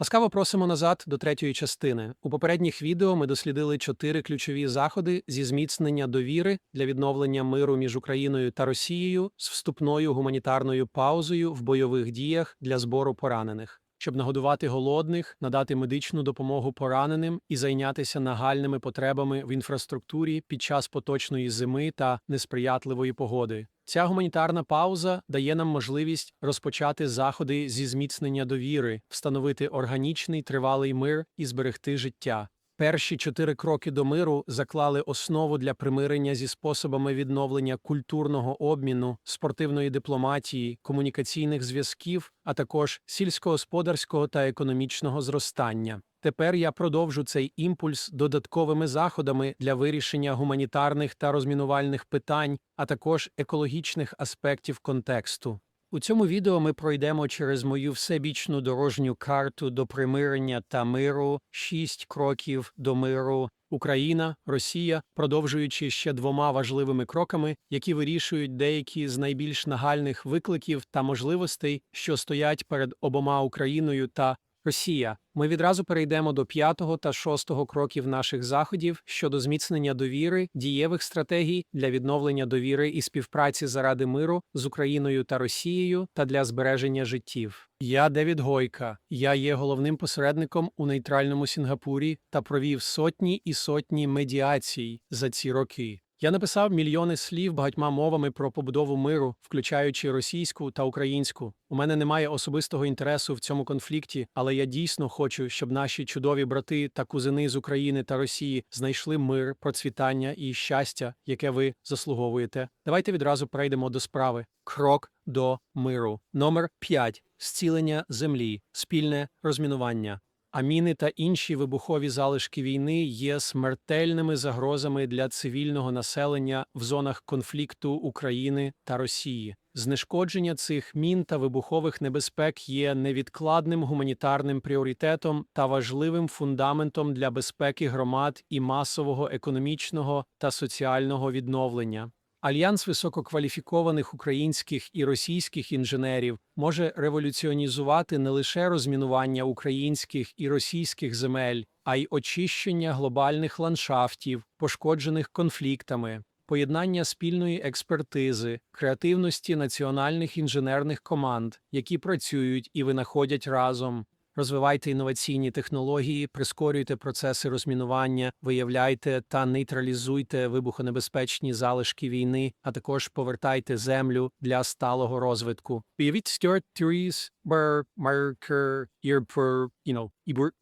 Ласкаво просимо назад до третьої частини. У попередніх відео ми дослідили чотири ключові заходи зі зміцнення довіри для відновлення миру між Україною та Росією з вступною гуманітарною паузою в бойових діях для збору поранених, щоб нагодувати голодних, надати медичну допомогу пораненим і зайнятися нагальними потребами в інфраструктурі під час поточної зими та несприятливої погоди. Ця гуманітарна пауза дає нам можливість розпочати заходи зі зміцнення довіри, встановити органічний тривалий мир і зберегти життя. Перші чотири кроки до миру заклали основу для примирення зі способами відновлення культурного обміну, спортивної дипломатії, комунікаційних зв'язків, а також сільськогосподарського та економічного зростання. Тепер я продовжу цей імпульс додатковими заходами для вирішення гуманітарних та розмінувальних питань, а також екологічних аспектів контексту. У цьому відео ми пройдемо через мою всебічну дорожню карту до примирення та миру, шість кроків до миру. Україна, Росія, продовжуючи ще двома важливими кроками, які вирішують деякі з найбільш нагальних викликів та можливостей, що стоять перед обома Україною та Росія. Ми відразу перейдемо до п'ятого та шостого кроків наших заходів щодо зміцнення довіри, дієвих стратегій для відновлення довіри і співпраці заради миру з Україною та Росією та для збереження життів. Я Девід Гойка. Я є головним посередником у нейтральному Сінгапурі та провів сотні і сотні медіацій за ці роки. Я написав мільйони слів багатьма мовами про побудову миру, включаючи російську та українську. У мене немає особистого інтересу в цьому конфлікті, але я дійсно хочу, щоб наші чудові брати та кузини з України та Росії знайшли мир, процвітання і щастя, яке ви заслуговуєте. Давайте відразу перейдемо до справи. Крок до миру. Номер 5. зцілення землі, спільне розмінування. А міни та інші вибухові залишки війни є смертельними загрозами для цивільного населення в зонах конфлікту України та Росії. Знешкодження цих мін та вибухових небезпек є невідкладним гуманітарним пріоритетом та важливим фундаментом для безпеки громад і масового економічного та соціального відновлення. Альянс висококваліфікованих українських і російських інженерів може революціонізувати не лише розмінування українських і російських земель, а й очищення глобальних ландшафтів, пошкоджених конфліктами, поєднання спільної експертизи, креативності національних інженерних команд, які працюють і винаходять разом. Розвивайте інноваційні технології, прискорюйте процеси розмінування, виявляйте та нейтралізуйте вибухонебезпечні залишки війни, а також повертайте землю для сталого розвитку. Stuart Theories, Burr, Marker, Earpur, you know, Ebert,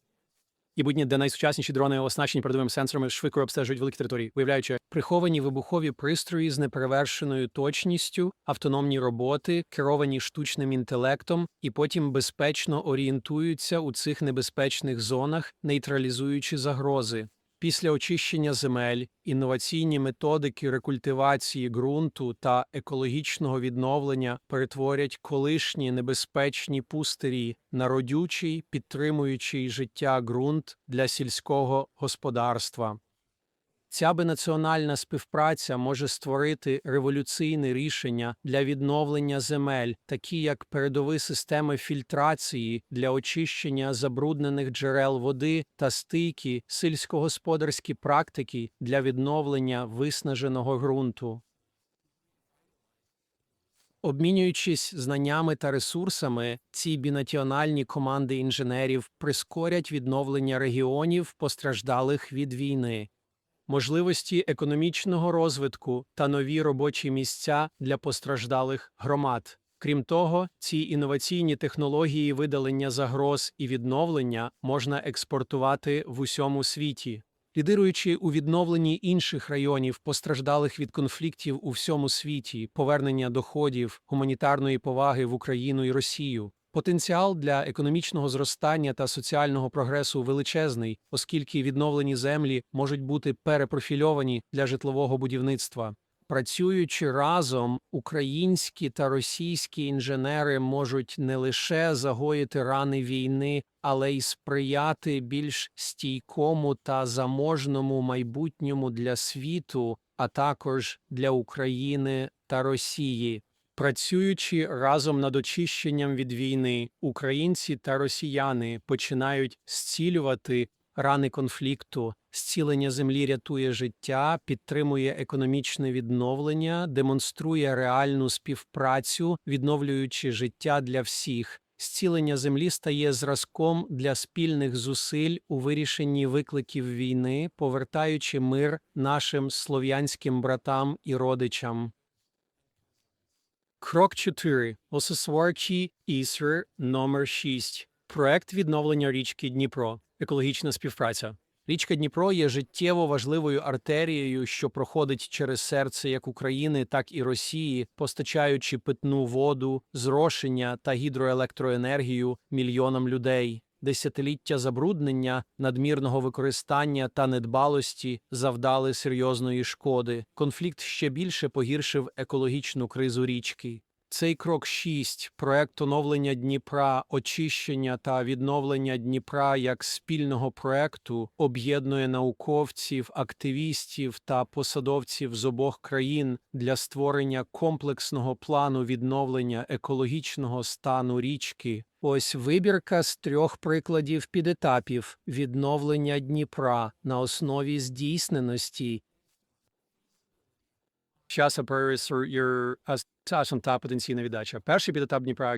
і будні, де найсучасніші дрони оснащені передовими сенсорами швидко обстежують великі території, виявляючи приховані вибухові пристрої з неперевершеною точністю, автономні роботи, керовані штучним інтелектом, і потім безпечно орієнтуються у цих небезпечних зонах, нейтралізуючи загрози. Після очищення земель, інноваційні методики рекультивації ґрунту та екологічного відновлення перетворять колишні небезпечні пустирі на родючий, підтримуючий життя ґрунт для сільського господарства. Ця бinaціональна співпраця може створити революційне рішення для відновлення земель, такі як передові системи фільтрації для очищення забруднених джерел води та стійкі сільськогосподарські практики для відновлення виснаженого ґрунту. Обмінюючись знаннями та ресурсами, ці бінаціональні команди інженерів прискорять відновлення регіонів, постраждалих від війни можливості економічного розвитку та нові робочі місця для постраждалих громад. Крім того, ці інноваційні технології видалення загроз і відновлення можна експортувати в усьому світі. Лідируючи у відновленні інших районів, постраждалих від конфліктів у всьому світі, повернення доходів, гуманітарної поваги в Україну і Росію, Потенціал для економічного зростання та соціального прогресу величезний, оскільки відновлені землі можуть бути перепрофільовані для житлового будівництва. Працюючи разом, українські та російські інженери можуть не лише загоїти рани війни, але й сприяти більш стійкому та заможному майбутньому для світу, а також для України та Росії. Працюючи разом над очищенням від війни, українці та росіяни починають зцілювати рани конфлікту. Зцілення землі рятує життя, підтримує економічне відновлення, демонструє реальну співпрацю, відновлюючи життя для всіх. Зцілення землі стає зразком для спільних зусиль у вирішенні викликів війни, повертаючи мир нашим слов'янським братам і родичам. Крок 4. Осесварчий ІСР номер 6. Проект відновлення річки Дніпро. Екологічна співпраця. Річка Дніпро є життєво важливою артерією, що проходить через серце як України, так і Росії, постачаючи питну воду, зрошення та гідроелектроенергію мільйонам людей. Десятиліття забруднення, надмірного використання та недбалості завдали серйозної шкоди. Конфлікт ще більше погіршив екологічну кризу річки. Цей крок 6 – проект оновлення Дніпра, очищення та відновлення Дніпра як спільного проекту об'єднує науковців, активістів та посадовців з обох країн для створення комплексного плану відновлення екологічного стану річки. Ось вибірка з трьох прикладів підетапів відновлення Дніпра на основі здійсненості your часом та потенційна віддача. Перший підетап Дніпра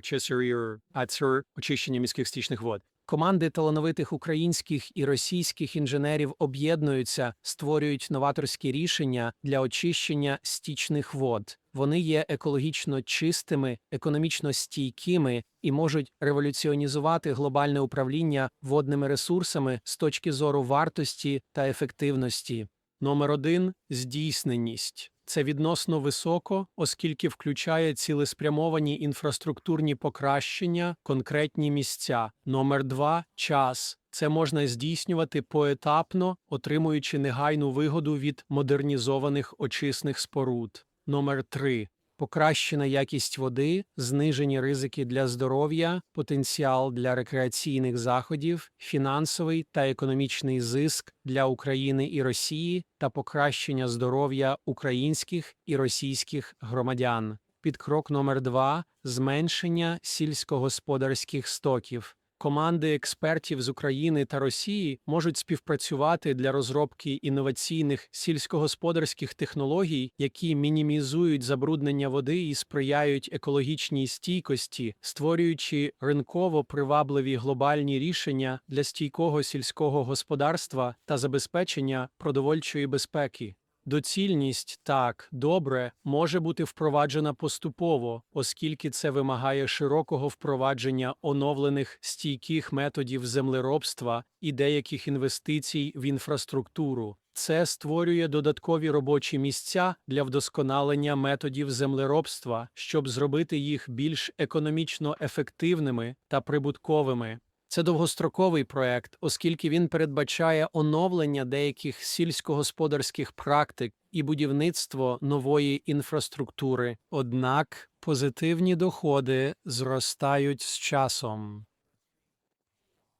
АЦР очищення міських стічних вод. Команди талановитих українських і російських інженерів об'єднуються, створюють новаторські рішення для очищення стічних вод. Вони є екологічно чистими, економічно стійкими і можуть революціонізувати глобальне управління водними ресурсами з точки зору вартості та ефективності. Номер один здійсненість. Це відносно високо, оскільки включає цілеспрямовані інфраструктурні покращення, конкретні місця. Номер два час. Це можна здійснювати поетапно, отримуючи негайну вигоду від модернізованих очисних споруд. Номер три покращена якість води, знижені ризики для здоров'я, потенціал для рекреаційних заходів, фінансовий та економічний зиск для України і Росії та покращення здоров'я українських і російських громадян. Підкрок номер 2 зменшення сільськогосподарських стоків. Команди експертів з України та Росії можуть співпрацювати для розробки інноваційних сільськогосподарських технологій, які мінімізують забруднення води і сприяють екологічній стійкості, створюючи ринково привабливі глобальні рішення для стійкого сільського господарства та забезпечення продовольчої безпеки. Доцільність так добре може бути впроваджена поступово, оскільки це вимагає широкого впровадження оновлених стійких методів землеробства і деяких інвестицій в інфраструктуру. Це створює додаткові робочі місця для вдосконалення методів землеробства, щоб зробити їх більш економічно ефективними та прибутковими. Це довгостроковий проект, оскільки він передбачає оновлення деяких сільськогосподарських практик і будівництво нової інфраструктури. Однак позитивні доходи зростають з часом.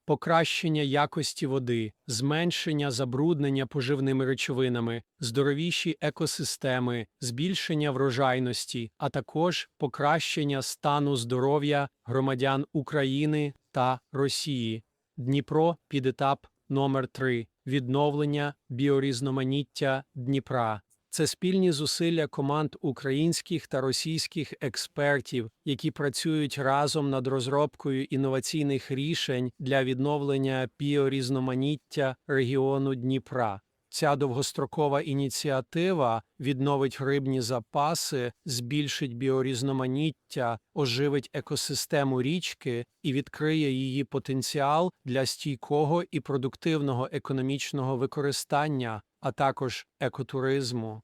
Покращення якості води, зменшення забруднення поживними речовинами, здоровіші екосистеми, збільшення врожайності, а також покращення стану здоров'я громадян України та Росії. Дніпро під етап номер 3 відновлення біорізноманіття Дніпра. Це спільні зусилля команд українських та російських експертів, які працюють разом над розробкою інноваційних рішень для відновлення біорізноманіття регіону Дніпра. Ця довгострокова ініціатива відновить рибні запаси, збільшить біорізноманіття, оживить екосистему річки і відкриє її потенціал для стійкого і продуктивного економічного використання, а також екотуризму.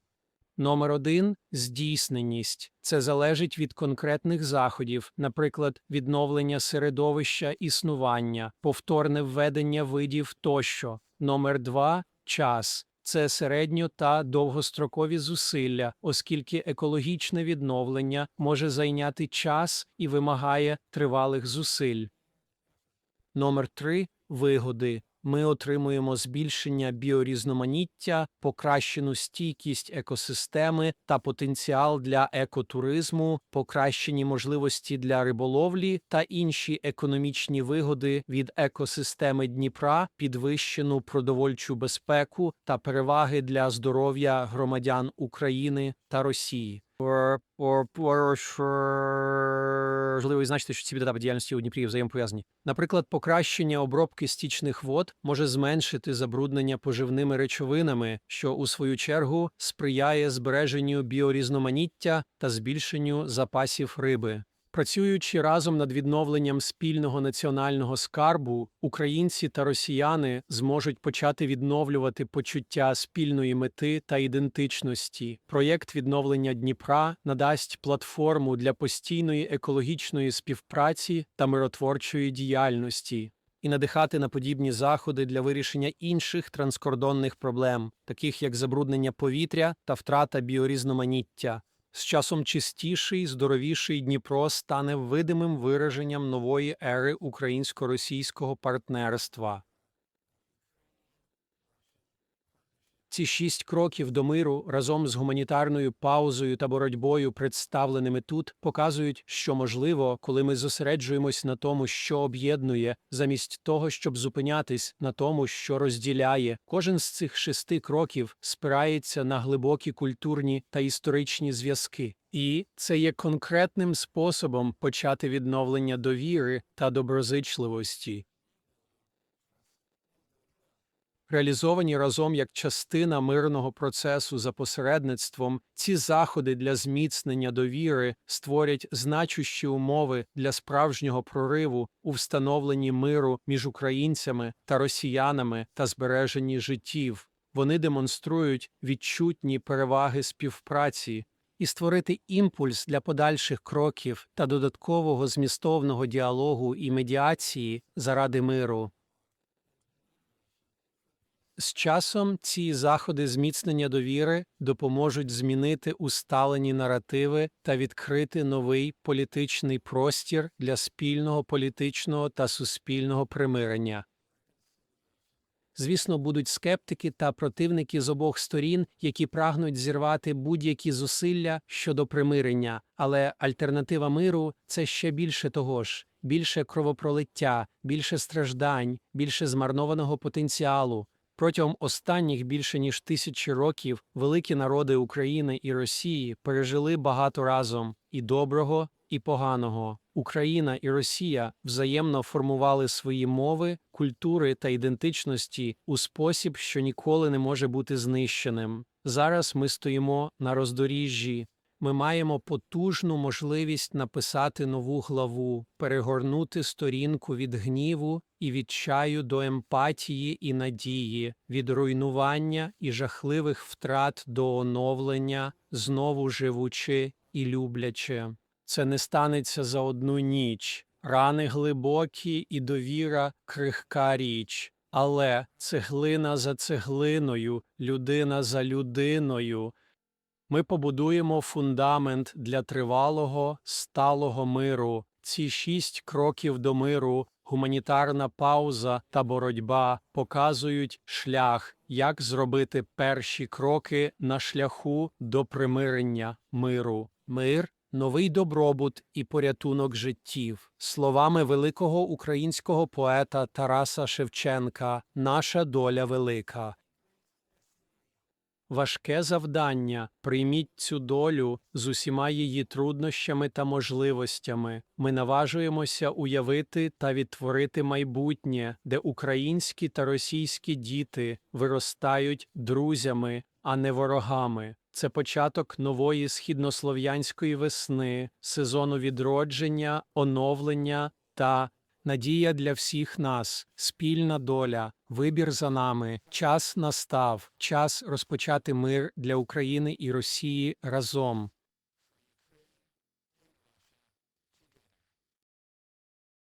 Номер один здійсненість. Це залежить від конкретних заходів, наприклад, відновлення середовища існування, повторне введення видів тощо. Номер два час. Це середньо та довгострокові зусилля, оскільки екологічне відновлення може зайняти час і вимагає тривалих зусиль. Номер 3. вигоди. Ми отримуємо збільшення біорізноманіття, покращену стійкість екосистеми та потенціал для екотуризму, покращені можливості для риболовлі та інші економічні вигоди від екосистеми Дніпра, підвищену продовольчу безпеку та переваги для здоров'я громадян України та Росії. Важливо відзначити, що ці етапи діяльності у Дніпрі взаємопов'язані. Наприклад, покращення обробки стічних вод може зменшити забруднення поживними речовинами, що у свою чергу сприяє збереженню біорізноманіття та збільшенню запасів риби. Працюючи разом над відновленням спільного національного скарбу, українці та росіяни зможуть почати відновлювати почуття спільної мети та ідентичності. Проєкт відновлення Дніпра надасть платформу для постійної екологічної співпраці та миротворчої діяльності. І надихати на подібні заходи для вирішення інших транскордонних проблем, таких як забруднення повітря та втрата біорізноманіття. З часом чистіший, здоровіший Дніпро стане видимим вираженням нової ери українсько-російського партнерства. Ці шість кроків до миру разом з гуманітарною паузою та боротьбою, представленими тут, показують, що можливо, коли ми зосереджуємось на тому, що об'єднує, замість того, щоб зупинятись на тому, що розділяє. Кожен з цих шести кроків спирається на глибокі культурні та історичні зв'язки. І це є конкретним способом почати відновлення довіри та доброзичливості. Реалізовані разом як частина мирного процесу за посередництвом, ці заходи для зміцнення довіри створять значущі умови для справжнього прориву у встановленні миру між українцями та росіянами та збереженні життів. Вони демонструють відчутні переваги співпраці і створити імпульс для подальших кроків та додаткового змістовного діалогу і медіації заради миру. З часом ці заходи зміцнення довіри допоможуть змінити усталені наративи та відкрити новий політичний простір для спільного політичного та суспільного примирення. Звісно, будуть скептики та противники з обох сторін, які прагнуть зірвати будь-які зусилля щодо примирення, але альтернатива миру це ще більше того ж, більше кровопролиття, більше страждань, більше змарнованого потенціалу. Протягом останніх більше ніж тисячі років великі народи України і Росії пережили багато разом і доброго, і поганого. Україна і Росія взаємно формували свої мови, культури та ідентичності у спосіб, що ніколи не може бути знищеним. Зараз ми стоїмо на роздоріжжі. Ми маємо потужну можливість написати нову главу, перегорнути сторінку від гніву і відчаю до емпатії і надії, від руйнування і жахливих втрат до оновлення, знову живучи і люблячи. Це не станеться за одну ніч. Рани глибокі і довіра крихка річ. Але цеглина за цеглиною, людина за людиною. Ми побудуємо фундамент для тривалого, сталого миру. Ці шість кроків до миру, гуманітарна пауза та боротьба показують шлях, як зробити перші кроки на шляху до примирення миру. Мир новий добробут і порятунок життів. Словами великого українського поета Тараса Шевченка Наша доля велика. Важке завдання прийміть цю долю з усіма її труднощами та можливостями. Ми наважуємося уявити та відтворити майбутнє, де українські та російські діти виростають друзями, а не ворогами. Це початок нової східнослов'янської весни, сезону відродження, оновлення та надія для всіх нас, спільна доля, вибір за нами. Час настав, час розпочати мир для України і Росії разом.